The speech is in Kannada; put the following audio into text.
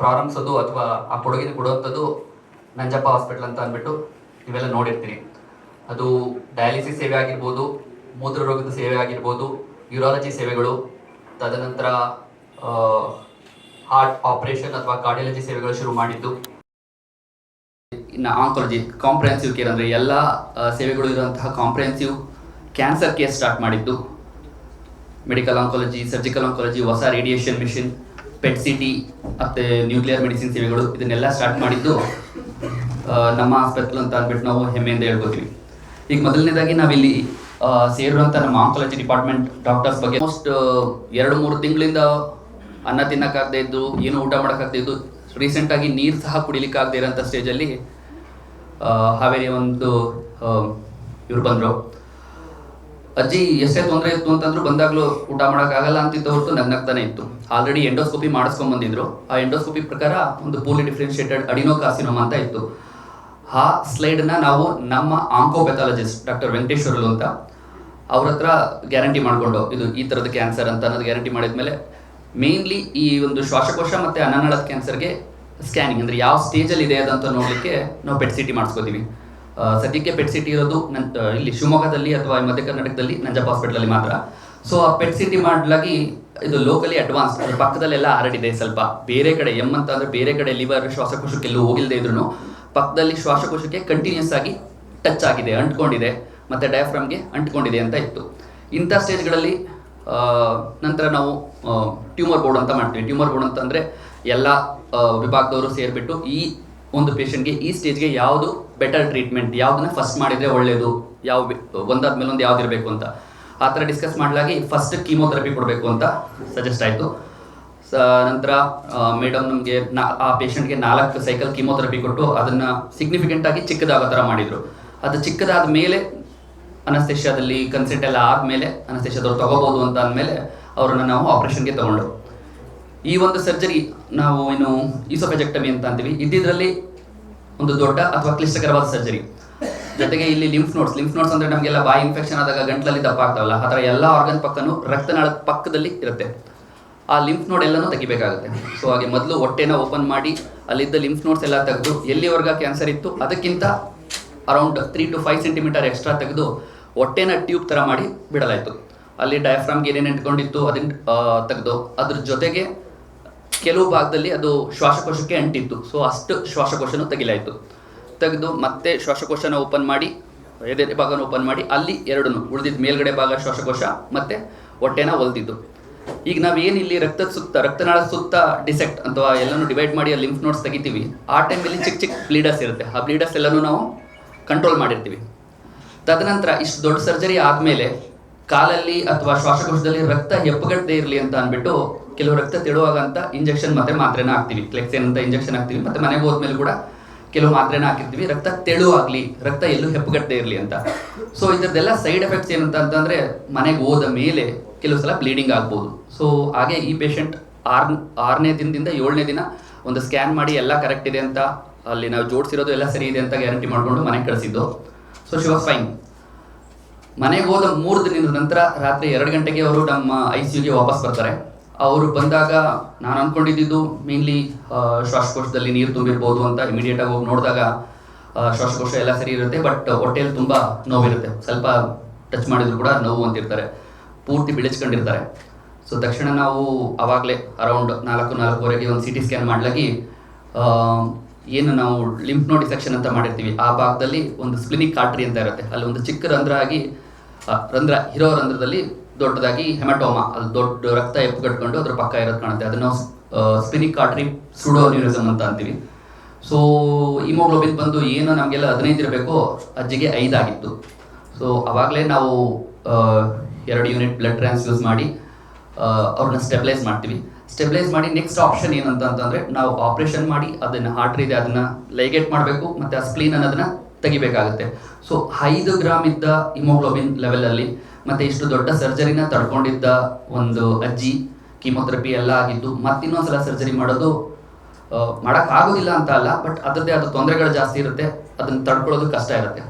ಪ್ರಾರಂಭಿಸೋದು ಅಥವಾ ಆ ಕೊಡುಗೆನ ಕೊಡುವಂಥದ್ದು ನಂಜಪ್ಪ ಹಾಸ್ಪಿಟಲ್ ಅಂತ ಅಂದ್ಬಿಟ್ಟು ನೀವೆಲ್ಲ ನೋಡಿರ್ತೀನಿ. ಅದು ಡಯಾಲಿಸಿಸ್ ಸೇವೆ ಆಗಿರ್ಬೋದು ಮೂತ್ರರೋಗದ ಸೇವೆ ಆಗಿರ್ಬೋದು, ಯೂರಾಲಜಿ ಸೇವೆಗಳು, ತದನಂತರ ಹಾರ್ಟ್ ಆಪರೇಷನ್ ಅಥವಾ ಕಾರ್ಡಿಯಾಲಜಿ ಸೇವೆಗಳು ಶುರು ಮಾಡಿದ್ದು. ಇನ್ನು ಆಂಕಾಲಜಿ ಕಾಂಪ್ರಹೆನ್ಸಿವ್ ಕೇರ್ ಅಂದರೆ ಎಲ್ಲ ಸೇವೆಗಳು ಇರುವಂತಹ ಕಾಂಪ್ರಹೆನ್ಸಿವ್ ಕ್ಯಾನ್ಸರ್ ಕೇರ್ ಸ್ಟಾರ್ಟ್ ಮಾಡಿದ್ದು. ಮೆಡಿಕಲ್ ಆಂಕಾಲಜಿ ಸರ್ಜಿಕಲ್ ಆಂಕಾಲಜಿ ಹೊಸ ರೇಡಿಯೇಷನ್ ಮಿಷಿನ್ ಪೆಟ್ ಸಿಟಿ ಮತ್ತೆ ನ್ಯೂಕ್ಲಿಯರ್ ಮೆಡಿಸಿನ್ ಸೇವೆಗಳು ಇದನ್ನೆಲ್ಲ ಸ್ಟಾರ್ಟ್ ಮಾಡಿದ್ದು ನಮ್ಮ ಆಸ್ಪತ್ರೆ ಅಂತ ಅಂದ್ಬಿಟ್ಟು ನಾವು ಹೆಮ್ಮೆಯಿಂದ ಹೇಳ್ಕೊತೀವಿ. ಈಗ ಮೊದಲನೇದಾಗಿ ನಾವಿಲ್ಲಿ ಸೇರಿರುವಂಥ ನಮ್ಮ ಆಂಕಾಲಜಿ ಡಿಪಾರ್ಟ್ಮೆಂಟ್ ಡಾಕ್ಟರ್ಸ್ ಬಗ್ಗೆ ಆಲ್ಮೋಸ್ಟ್ ಎರಡು ಮೂರು ತಿಂಗಳಿಂದ ಅನ್ನ ತಿನ್ನಕ್ಕಾಗದೇ ಇದ್ದು, ಏನು ಊಟ ಮಾಡೋಕ್ಕಾಗದೇ ಇದ್ದು ರೀಸೆಂಟಾಗಿ ನೀರು ಸಹ ಕುಡಿಲಿಕ್ಕಾಗದೇ ಇರೋಂಥ ಸ್ಟೇಜಲ್ಲಿ ಹಾವೇರಿ ಒಂದು ಇವರು ಬಂದರು. ಅಜ್ಜಿ ಎಷ್ಟೇ ತೊಂದರೆ ಇತ್ತು ಅಂತಂದ್ರು ಬಂದಾಗ್ಲೂ ಊಟ ಮಾಡೋಕ್ಕಾಗಲ್ಲ ಅಂತಿದ್ದ ಹೊರತು ನಗ್ನಗ್ತಾನೆ ಇತ್ತು. ಆಲ್ರೆಡಿ ಎಂಡೋಸ್ಕೋಪಿ ಮಾಡಿಸ್ಕೊಂಡ್ ಬಂದಿದ್ರು. ಆ ಎಂಡೋಸ್ಕೋಪಿ ಪ್ರಕಾರ ಒಂದು ಪೂಲಿ ಡಿಫ್ರೆನ್ಶಿಯೇಟೆಡ್ ಅಡಿನೋಕಾಸಿನೋಮ ಅಂತ ಇತ್ತು. ಆ ಸ್ಲೈಡ್ನ ನಾವು ನಮ್ಮ ಆಂಕೋಪೆಥಾಲಜಿಸ್ಟ್ ಡಾಕ್ಟರ್ ವೆಂಕಟೇಶ್ವರಲು ಅಂತ ಅವ್ರ ಹತ್ರ ಗ್ಯಾರಂಟಿ ಮಾಡಿಕೊಂಡು ಇದು ಈ ಥರದ ಕ್ಯಾನ್ಸರ್ ಅಂತ ಅನ್ನೋದು ಗ್ಯಾರಂಟಿ ಮಾಡಿದ್ಮೇಲೆ ಮೇನ್ಲಿ ಈ ಒಂದು ಶ್ವಾಸಕೋಶ ಮತ್ತು ಅನ್ನನಾಳದ ಕ್ಯಾನ್ಸರ್ಗೆ ಸ್ಕ್ಯಾನಿಂಗ್ ಅಂದರೆ ಯಾವ ಸ್ಟೇಜಲ್ಲಿ ಇದೆ ಅದಂತ ನೋಡಲಿಕ್ಕೆ ನಾವು ಪೆಟ್ ಸಿಟಿ ಮಾಡಿಸ್ಕೋತೀವಿ. ಆ, ಸದ್ಯಕ್ಕೆ ಪೆಟ್ ಸಿಟಿ ಇರೋದು ನನ್ ಇಲ್ಲಿ ಶಿವಮೊಗ್ಗದಲ್ಲಿ ಅಥವಾ ಮಧ್ಯ ಕರ್ನಾಟಕದಲ್ಲಿ ನಂಜಪ್ಪ ಹಾಸ್ಪಿಟಲಲ್ಲಿ ಮಾತ್ರ. ಸೊ ಆ ಪೆಟ್ ಸಿಟಿ ಮಾಡ್ಲಾಗಿ ಇದು ಲೋಕಲಿ ಅಡ್ವಾನ್ಸ್ ಅದ್ರ ಪಕ್ಕದಲ್ಲೆಲ್ಲ ಹರಡಿದೆ ಸ್ವಲ್ಪ. ಬೇರೆ ಕಡೆ ಎಂ ಅಂತ ಅಂದ್ರೆ ಬೇರೆ ಕಡೆ ಲಿವರ್ ಶ್ವಾಸಕೋಶಕ್ಕೆಲ್ಲೂ ಹೋಗಿಲ್ಲದೆ ಇದ್ರು ಪಕ್ಕದಲ್ಲಿ ಶ್ವಾಸಕೋಶಕ್ಕೆ ಕಂಟಿನ್ಯೂಸ್ ಆಗಿ ಟಚ್ ಆಗಿದೆ, ಅಂಟ್ಕೊಂಡಿದೆ. ಮತ್ತೆ ಡಯಾಫ್ರಮ್ಗೆ ಅಂಟ್ಕೊಂಡಿದೆ ಅಂತ ಇತ್ತು. ಇಂಥ ಸ್ಟೇಜ್ಗಳಲ್ಲಿ ನಂತರ ನಾವು ಟ್ಯೂಮರ್ ಬೋರ್ಡ್ ಅಂತ ಮಾಡ್ತೀವಿ. ಟ್ಯೂಮರ್ ಬೋರ್ಡ್ ಅಂತಂದರೆ ಎಲ್ಲ ವಿಭಾಗದವರು ಸೇರಿಬಿಟ್ಟು ಈ ಒಂದು ಪೇಷಂಟ್ಗೆ ಈ ಸ್ಟೇಜ್ಗೆ ಯಾವುದು ಬೆಟರ್ ಟ್ರೀಟ್ಮೆಂಟ್ ಯಾವುದನ್ನ ಫಸ್ಟ್ ಮಾಡಿದರೆ ಒಳ್ಳೆಯದು ಯಾವ ಒಂದಾದ್ಮೇಲೆ ಒಂದು ಯಾವ್ದು ಇರಬೇಕು ಅಂತ. ಆ ಥರ ಡಿಸ್ಕಸ್ ಮಾಡಲಾಗಿ ಫಸ್ಟ್ ಕೀಮೋಥೆರಪಿ ಕೊಡಬೇಕು ಅಂತ ಸಜೆಸ್ಟ್ ಆಯಿತು. ನಂತರ ಮೇಡಮ್ ನಮಗೆ ನಾ, ಆ ಪೇಷಂಟ್ಗೆ ನಾಲ್ಕು ಸೈಕಲ್ ಕೀಮೋಥೆರಪಿ ಕೊಟ್ಟು ಅದನ್ನು ಸಿಗ್ನಿಫಿಕೆಂಟ್ ಆಗಿ ಚಿಕ್ಕದಾಗೋ ಥರ ಮಾಡಿದರು. ಅದು ಚಿಕ್ಕದಾದ ಮೇಲೆ ಅನಸ್ತೇಷ್ಯಾದಲ್ಲಿ ಕನ್ಸೆಂಟ್ ಎಲ್ಲ ಆದಮೇಲೆ ಅನಸ್ತೇಷ್ಯಾದವ್ರು ತಗೋಬೋದು ಅಂತ ಅಂದಮೇಲೆ ಅವರನ್ನು ನಾವು ಆಪ್ರೇಷನ್ಗೆ ತಗೊಂಡು. ಈ ಒಂದು ಸರ್ಜರಿ ನಾವು ಏನು ಈಸೋಪೆಜೆಕ್ಟಮಿ ಅಂತ ಅಂತೀವಿ. ಇದ್ದಿದ್ರಲ್ಲಿ ಒಂದು ದೊಡ್ಡ ಅಥವಾ ಕ್ಲಿಷ್ಟಕರವಾದ ಸರ್ಜರಿ. ಜೊತೆಗೆ ಇಲ್ಲಿ ಲಿಂಫ್ ನೋಟ್ಸ್ ಲಿಂಫ್ ನೋಟ್ಸ್ ಅಂದ್ರೆ ನಮಗೆಲ್ಲ ಬಾಯಿ ಇನ್ಫೆಕ್ಷನ್ ಆದಾಗ ಗಂಟಲಲ್ಲಿ ದಪ್ಪ ಆಗ್ತಾವಲ್ಲ, ಆ ಥರ ಎಲ್ಲ ಆರ್ಗನ್ ಪಕ್ಕನೂ ರಕ್ತನಾಳದ ಪಕ್ಕದಲ್ಲಿ ಇರುತ್ತೆ. ಆ ಲಿಂಫ್ ನೋಡ್ ಎಲ್ಲನೂ ತೆಗಿಬೇಕಾಗುತ್ತೆ. ಸೊ ಹಾಗೆ ಮೊದಲು ಹೊಟ್ಟೆನ ಓಪನ್ ಮಾಡಿ, ಅಲ್ಲಿದ್ದ ಲಿಂಫ್ ನೋಟ್ಸ್ ಎಲ್ಲ ತೆಗೆದು, ಎಲ್ಲಿವರೆಗ ಕ್ಯಾನ್ಸರ್ ಇತ್ತು, ಅದಕ್ಕಿಂತ around three to five centimetre extra ತೆಗೆದು ಹೊಟ್ಟೆನ ಟ್ಯೂಬ್ ಥರ ಮಾಡಿ ಬಿಡಲಾಯಿತು. ಅಲ್ಲಿ ಡಯಾಫ್ರಾಮ್ಗೆ ಏನೇನು ಇಟ್ಕೊಂಡಿತ್ತು, ಅದನ್ನ ತೆಗೆದು, ಅದ್ರ ಜೊತೆಗೆ ಕೆಲವು ಭಾಗದಲ್ಲಿ ಅದು ಶ್ವಾಸಕೋಶಕ್ಕೆ ಅಂಟಿತ್ತು ಸೊ ಅಷ್ಟು ಶ್ವಾಸಕೋಶನ ತೆಗಿಲಾಯಿತು. ತೆಗೆದು ಮತ್ತೆ ಶ್ವಾಸಕೋಶನ ಓಪನ್ ಮಾಡಿ, ಎದೆ ಭಾಗನ ಓಪನ್ ಮಾಡಿ, ಅಲ್ಲಿ ಎರಡನ್ನು ಉಳಿದಿದ್ದ ಮೇಲ್ಗಡೆ ಭಾಗ ಶ್ವಾಸಕೋಶ, ಮತ್ತೆ ಹೊಟ್ಟೆನ ಹೊಲ್ದಿದ್ದು ಈಗ ನಾವೇನು ಇಲ್ಲಿ ರಕ್ತದ ಸುತ್ತ ರಕ್ತನಾಳ ಸುತ್ತ ಡಿಸೆಕ್ಟ್ ಅಥವಾ ಎಲ್ಲನೂ ಡಿವೈಡ್ ಮಾಡಿ ಅಲ್ಲಿ ಲಿಂಫ್ ನೋಟ್ಸ್ ತೆಗಿತೀವಿ, ಆ ಟೈಮಲ್ಲಿ ಚಿಕ್ಕ ಚಿಕ್ಕ ಬ್ಲೀಡರ್ಸ್ ಇರುತ್ತೆ. ಆ ಬ್ಲೀಡರ್ಸ್ ಎಲ್ಲನೂ ನಾವು ಕಂಟ್ರೋಲ್ ಮಾಡಿರ್ತೀವಿ. ತದನಂತರ ಇಷ್ಟು ದೊಡ್ಡ ಸರ್ಜರಿ ಆದಮೇಲೆ ಕಾಲಲ್ಲಿ ಅಥವಾ ಶ್ವಾಸಕೋಶದಲ್ಲಿ ರಕ್ತ ಹೆಪ್ಪುಗಟ್ಟದೇ ಇರಲಿ ಅಂತ ಅಂದ್ಬಿಟ್ಟು ಕೆಲವು ರಕ್ತ ತೆಳುವಾಗ ಅಂತ ಇಂಜೆಕ್ಷನ್ ಮತ್ತೆ ಮಾತ್ರೆನ ಹಾಕ್ತೀವಿ ಕ್ಲೆಕ್ಸೇನ್ ಅಂತ ಇಂಜೆಕ್ಷನ್ ಹಾಕ್ತೀವಿ ಮತ್ತೆ ಮನೆಗೆ ಹೋದ್ಮೇಲೆ ಕೂಡ ಕೆಲವು ಮಾತ್ರೆನ ಹಾಕಿರ್ತೀವಿ. ರಕ್ತ ತೆಳುವಾಗ್ಲಿ, ರಕ್ತ ಎಲ್ಲೂ ಹೆಪ್ಪುಗಟ್ಟದೆ ಇರಲಿ ಅಂತ. ಸೊ ಇದರದ್ದೆಲ್ಲ ಸೈಡ್ ಎಫೆಕ್ಟ್ಸ್ ಏನಂತ ಅಂತಂದ್ರೆ ಮನೆಗೆ ಹೋದ ಮೇಲೆ ಕೆಲವು ಸಲ ಬ್ಲೀಡಿಂಗ್ ಆಗ್ಬೋದು. ಸೊ ಹಾಗೆ ಈ ಪೇಷಂಟ್ ಆರ್, ಆರನೇ ದಿನದಿಂದ ಏಳನೇ ದಿನ ಒಂದು ಸ್ಕ್ಯಾನ್ ಮಾಡಿ ಎಲ್ಲ ಕರೆಕ್ಟ್ ಇದೆ ಅಂತ, ಅಲ್ಲಿ ನಾವು ಜೋಡಿಸಿರೋದು ಎಲ್ಲ ಸರಿ ಇದೆ ಅಂತ ಗ್ಯಾರಂಟಿ ಮಾಡಿಕೊಂಡು ಮನೆಗೆ ಕಳಿಸಿದ್ದು. ಸೊ ಶಿ ವಾಸ್ ಫೈನ್ ಮನೆಗೆ ಹೋದ ಮೂರು ದಿನದ ನಂತರ ರಾತ್ರಿ ಎರಡು ಗಂಟೆಗೆ ಅವರು ನಮ್ಮ ಐ ಸಿ ಯುಗೆ ವಾಪಸ್ ಬರ್ತಾರೆ. ಅವರು ಬಂದಾಗ ನಾನು ಅಂದ್ಕೊಂಡಿದ್ದು ಮೇನ್ಲಿ ಶ್ವಾಸಕೋಶದಲ್ಲಿ ನೀರು ತುಂಬಿರ್ಬೋದು ಅಂತ ಇಮಿಡಿಯೇಟ್ ಆಗಿ ಹೋಗಿ ನೋಡಿದಾಗ ಶ್ವಾಸಕೋಶ ಎಲ್ಲ ಸರಿ ಇರುತ್ತೆ ಬಟ್ ಹೊಟ್ಟೆಯಲ್ಲಿ ತುಂಬ ನೋವಿರುತ್ತೆ. ಸ್ವಲ್ಪ ಟಚ್ ಮಾಡಿದ್ರು ಕೂಡ ನೋವು ಅಂತಿರ್ತಾರೆ. ಪೂರ್ತಿ ಬೆಳೆಸ್ಕೊಂಡಿರ್ತಾರೆ ಸೊ ತಕ್ಷಣ ನಾವು ಆವಾಗಲೇ ಅರೌಂಡ್ ನಾಲ್ಕು, ನಾಲ್ಕೂವರೆಗೆ ಒಂದು ಸಿ ಟಿ ಸ್ಕ್ಯಾನ್ ಮಾಡ್ಲಾಗಿ ಏನು ನಾವು ಲಿಂಫ್ ನೋಡಿ ಸೆಕ್ಷನ್ ಅಂತ ಮಾಡಿರ್ತೀವಿ. ಆ ಭಾಗದಲ್ಲಿ ಒಂದು ಸ್ಪ್ಲಿನಿಕ್ ಕಾಟ್ರಿ ಅಂತ ಇರುತ್ತೆ. ಅಲ್ಲಿ ಒಂದು ಚಿಕ್ಕ ರಂಧ್ರ ಆಗಿ ರಂಧ್ರ, ಇರೋ ರಂಧ್ರದಲ್ಲಿ ದೊಡ್ಡದಾಗಿ ಹೆಮಟೋಮಾ, ಅದು ದೊಡ್ಡ ರಕ್ತ ಎಪ್ಪುಗಟ್ಕೊಂಡು ಅದ್ರ ಪಕ್ಕ ಇರೋದು ಕಾಣುತ್ತೆ. ಅದನ್ನು ಸ್ಪಿನಿಕ್ ಆರ್ಟ್ರಿ ಸುಡೋನ್ಯೂರಿಸಮ್ ಅಂತ ಅಂತೀವಿ. ಸೊ ಹಿಮೋಗ್ಲೋಬಿನ್ ಬಂದು ಏನು ನಮಗೆಲ್ಲ ಹದಿನೈದು ಇರಬೇಕು, ಅಜ್ಜಿಗೆ ಐದಾಗಿತ್ತು ಸೊ ಅವಾಗಲೇ ನಾವು ಎರಡು ಯೂನಿಟ್ ಬ್ಲಡ್ ಟ್ರಾನ್ಸ್ಫ್ಯೂಸ್ ಮಾಡಿ ಅವ್ರನ್ನ ಸ್ಟೆಬಿಲೈಸ್ ಮಾಡ್ತೀವಿ. ಸ್ಟೆಬಿಲೈಸ್ ಮಾಡಿ ನೆಕ್ಸ್ಟ್ ಆಪ್ಷನ್ ಏನಂತ ಅಂತಂದ್ರೆ, ನಾವು ಆಪರೇಷನ್ ಮಾಡಿ, ಅದನ್ನ ಹಾರ್ಟ್ರಿ ಇದೆ ಅದನ್ನ ಲೈಗೇಟ್ ಮಾಡಬೇಕು, ಮತ್ತೆ ಆ ಸ್ಪ್ಲೀನ್ ಅನ್ನೋದನ್ನ ತೆಗಿಬೇಕಾಗುತ್ತೆ. ಸೊ ಐದು ಗ್ರಾಮ್ ಇದ್ದ ಹಿಮೋಗ್ಲೋಬಿನ್ ಲೆವೆಲ್ ಅಲ್ಲಿ ಮತ್ತೆ ಇಷ್ಟು ದೊಡ್ಡ ಸರ್ಜರಿನ ತಡ್ಕೊಂಡಿದ್ದ ಒಂದು ಅಜ್ಜಿ ಕೀಮೋಥೆರಪಿ ಎಲ್ಲ ಆಗಿದ್ದು ಮತ್ತಿನ್ನೊಂದ್ಸಲ ಸರ್ಜರಿ ಮಾಡೋದು ಮಾಡಕ್ ಆಗೋದಿಲ್ಲ ಅಂತ ಅಲ್ಲ ಬಟ್ ಅದರದ್ದೇ ಆದ ತೊಂದರೆಗಳು ಜಾಸ್ತಿ ಇರುತ್ತೆ, ಅದನ್ನ ತಡ್ಕೊಳ್ಳೋದು ಕಷ್ಟ ಇರುತ್ತೆ.